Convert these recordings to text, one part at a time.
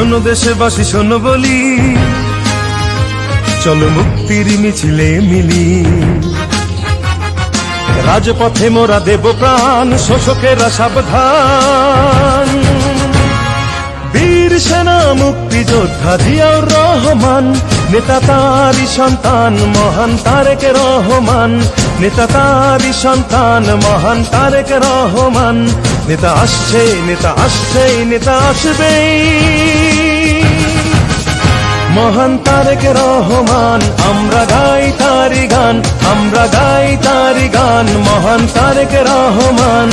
শোনো দেশবাসী, শোনো বলি। চলো মুক্তির মিছিলে মিলি। রাজপথে মোরা দেব প্রাণ, শোষকেরা সাবধান। বীর সেনা, মুক্তিযোদ্ধা জিয়াউর রহমান নেতা তারি সন্তান, মহান তারেক রহমান। নেতা তারি সন্তান, মহান তারেক রহমান। নেতা আসছে নেতা আসছে, নেতা আসবেই। মহান তারেক রহমান, আমরা গাই তারি গান, আমরা গাই তারি গান, মহান তারেক রহমান।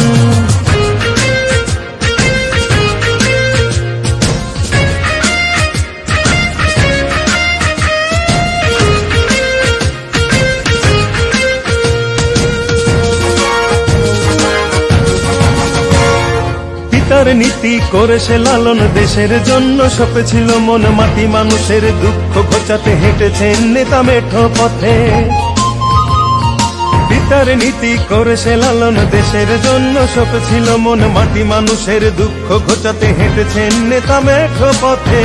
পিতার নীতি করে সে লালন দেশের জন্য। সপেছিল মন মাটি, মানুষের দুঃখ ঘোচাতে হেঁটেছেন নেতা মেঠো পথে। পিতার নীতি করে সে লালন দেশের জন্য। সপেছিল মন মাটি, মানুষের দুঃখ ঘোচাতে হেঁটেছেন নেতা মেঠো পথে।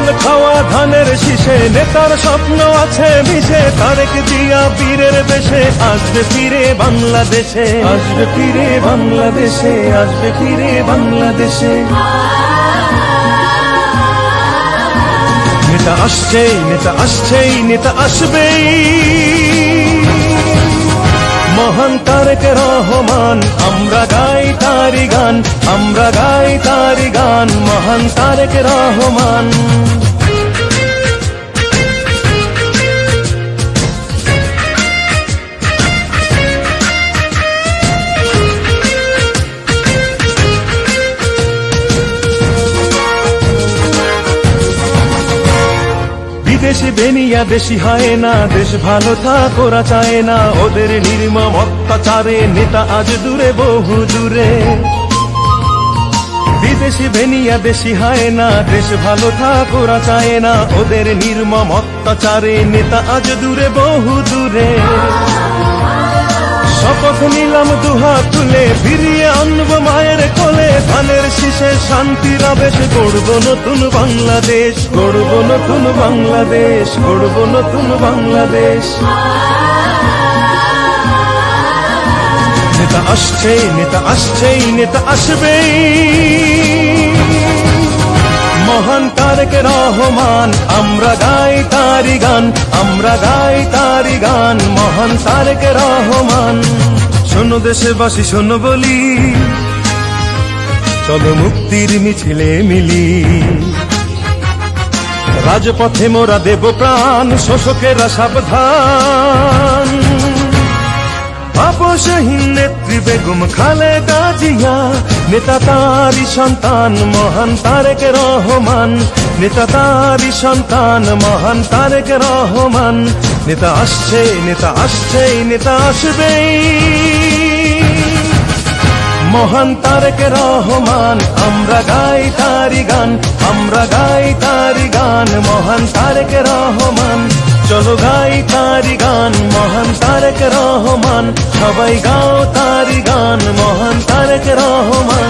দোল খাওয়া ধানের শীষে, নেতার স্বপ্ন আছে মিশে, তারেক দিয়া বীরের বেশে আসবে ফিরে বাংলাদেশে। আসবে ফিরে বাংলাদেশে, আসবে ফিরে বাংলাদেশে। নেতা আসছেই নেতা আসছেই, নেতা আসবেই। মহান তারেক রহমান। আমরা গাই তারি গান আমরা গাই তারি গান মহান তারেক রহমান। বিদেশি বেনিয়া দেশি হয় না, দেশ ভালো থাক, ওরা চায় না। ওদের নির্মম অত্যাচারে, নেতা আজ দূরে, বহু দূরে। বিদেশি বেনিয়া, বেশি হয় না, দেশ ভালো থাক চায় না। ওদের নির্মম অত্যাচারে, নেতা আজ দূরে, বহু দূরে। শপথ নিলাম দুহা তুলে ফিরিয়ে আনব মায়ের কোলে। ধানের শীষে শান্তির আবেশ গড়ব নতুন বাংলাদেশ, গড়ব নতুন বাংলাদেশ, গড়ব নতুন বাংলাদেশ। নেতা আসছে, নেতা আসছেই, নেতা আসবেই। মহান তারেক রহমান, আমরা গাই তারি গান, আমরা গাই তারি গান। মহান তারেক রহমান। শোনো দেশবাসী, শোনো বলি। চলো মুক্তির মিছিলে মিলি। রাজপথে মোরা দেব প্রাণ, শোষকেরা সাবধান। বেগম খালেদা জিয়া, নেতা তারি সন্তান, মহান তারেক রহমান। নেতা তারি সন্তান, মহান তারেক রহমান। নেতা আসছে নেতা আসছে, নেতা আসবেই। মহান তারেক রহমান, আমরা গাই তারি গান, আমরা গাই তারি গান, মহান তারেক রহমান। চলো গাই তারি গান, মহান তারেক রহমান সবাই গাও তারি গান মহান তারেক রহমান।